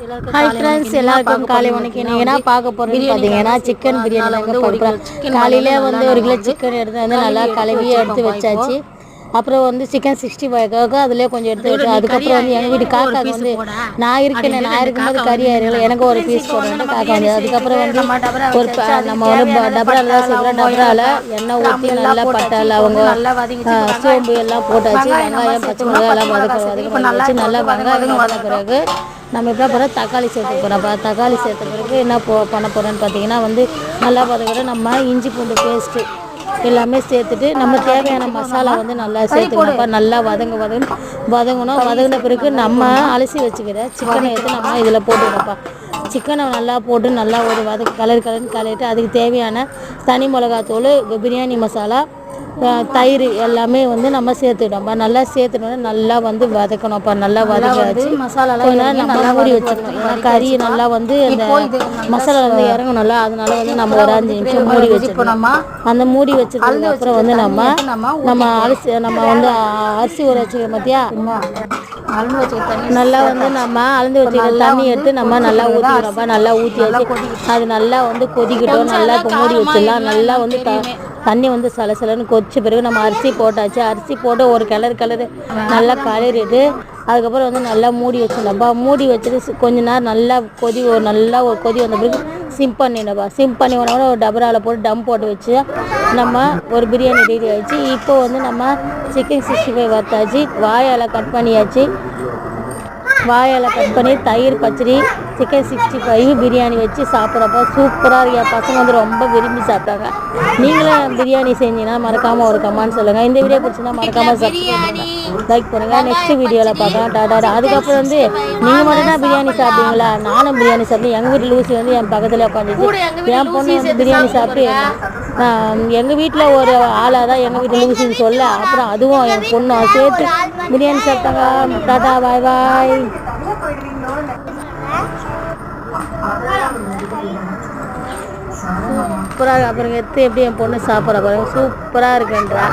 Hi friends எல்லாருக்கும் காலை வணக்கம். நீங்கள் என்ன பார்க்க போகிறோன்னு பார்த்தீங்கன்னா சிக்கன் பிரியாணி தாங்க பார்க்குறோம் காலையிலே வந்து ஒரு கிலோ சிக்கன் எடுத்து வந்து நல்லா கழுவி எடுத்து வச்சாச்சு. அப்புறம் வந்து சிக்கன் சிக்ஸ்டி ஃபைவ்க்காக அதுலேயே கொஞ்சம் எடுத்து வச்சோம் அதுக்கப்புறம் வந்து எங்கள் வீட்டு காக்காக்கு வந்து நான் இருக்கேன். நான் இருக்கும்போது கறி ஆயிருக்கல எனக்கு ஒரு பீஸ் போடுறது காக்கா வந்து. அதுக்கப்புறம் வந்து ஒரு நம்ம வந்து டபரால தான் செய்கிறோம் டபரால எண்ணெய் ஊற்றி நல்லா பட்டை லவங்க ஆ, சோம்பு எல்லாம் போட்டாச்சு. வெங்காயம் பச்சை மிளகாய் எல்லாம் வதக்க வதக்க வச்சு நல்லா வெங்காயம் வதக்கின பிறகு நம்ம என்ன பண்ணுறோம் தக்காளி சேர்த்து போகிறோம் தக்காளி சேர்த்த பிறகு என்ன போ பண்ண போகிறோன்னு பார்த்தீங்கன்னா வந்து நல்லா பார்த்துக்கிற நம்ம இஞ்சி பூண்டு பேஸ்ட்டு எல்லாமே சேர்த்துட்டு நம்ம தேவையான மசாலா வந்து நல்லா சேர்த்துக்கணும்ப்பா நல்லா வதங்க வதங்க வதங்கணும். வதங்கின பிறகு நம்ம அலசி வச்சுக்கிற சிக்கனை எடுத்து நம்ம இதில் போட்டுக்கணும்ப்பா. சிக்கனை நல்லா போட்டு நல்லா ஒரு வதக்கு கலர் கலர்னு கலரிட்டு அதுக்கு தேவையான தனி மிளகாத்தூள் பிரியாணி மசாலா தயிர் எல்லாமே வந்து நம்ம சேர்த்துக்கிட்டோம்ப்பா நல்லா சேர்த்துட்டோம்னா நல்லா வந்து வதக்கணும்ப்பா நல்லா வதக்காச்சு நேரம் நம்ம மூடி ஏன்னா கறி நல்லா வந்து அந்த மசாலா வந்து இறங்கணும்ல அதனால வந்து நம்ம ஒரு அஞ்சு நிமிஷம் மூடி வச்சிடணும். அந்த மூடி வச்சதுக்கு அப்புறம் வந்து நம்ம நம்ம அரிசி நம்ம வந்து அரிசி ஊற வச்சுக்கிறோம் பார்த்தியா நல்லா வந்து நம்ம அளந்து வச்சுக்கிற தண்ணி எடுத்து நம்ம நல்லா ஊற்றிக்கிறோம்ப்பா நல்லா ஊற்றி வச்சு அது நல்லா வந்து கொதிக்கட்டும். நல்லா இப்போ மூடி வச்சிடலாம். நல்லா வந்து தண்ணி வந்து சலசலன்னு கொதிச்ச பிறகு நம்ம அரிசி போட்டாச்சு. அரிசி போட்டு ஒரு கிளறு கிளறு நல்லா கலரிட்டு அதுக்கப்புறம் வந்து நல்லா மூடி வச்சிடலாம்ப்பா மூடி வச்சுட்டு கொஞ்ச நேரம் நல்லா கொதி ஒரு நல்லா ஒரு கொதி வந்த பிறகு சிம் பண்ணிடப்பா சிம் பண்ணி உடனே ஒரு டபராவில் போட்டு டம் போட்டு வச்சு நம்ம ஒரு பிரியாணி ரெடி ஆயிடுச்சு. இப்போ வந்து நம்ம சிக்கன் சிக்ஸ்டி ஃபைவ் வத்தாச்சு வாயால் கட் பண்ணியாச்சு. வாயால் கட் பண்ணி தயிர் பச்சடி சிக்கன் சிக்ஸ்டி ஃபைவ் பிரியாணி வச்சு சாப்பிட்றப்ப சூப்பராக இருக்கியா பசங்க வந்து ரொம்ப விரும்பி சாப்பிட்டாங்க. நீங்களும் பிரியாணி செஞ்சீங்கன்னா மறக்காமல் ஒரு கமெண்ட் சொல்லுங்கள் இந்த வீடியோ பிடிச்சிருந்தா மறக்காமல் லைக் பண்ணுங்கள் நெக்ஸ்ட் வீடியோவில் பார்க்கலாம். டாடா அதுக்கப்புறம் வந்து நீங்கள் மட்டும் தான் பிரியாணி சாப்பிட்டீங்களா நானும் பிரியாணி சாப்பிட்டேன் எங்கள் வீட்டில் லூசி வந்து என் பக்கத்தில் உட்காந்துச்சு என் பொண்ணு பிரியாணி சாப்பிட்டு எங்கள் வீட்டில் ஒரு ஆளாக தான் எங்கள் வீட்டில் லூசின்னு சொல்ல அப்புறம் அதுவும் என் பொண்ணும் சேர்த்து பிரியாணி சாப்பிட்டாங்க. டாடா பாய் பாய் சூப்பராக அப்புறம் எடுத்து எப்படி என் பொண்ணு சாப்பிட்ற பாருங்க சூப்பராக இருக்குன்றா.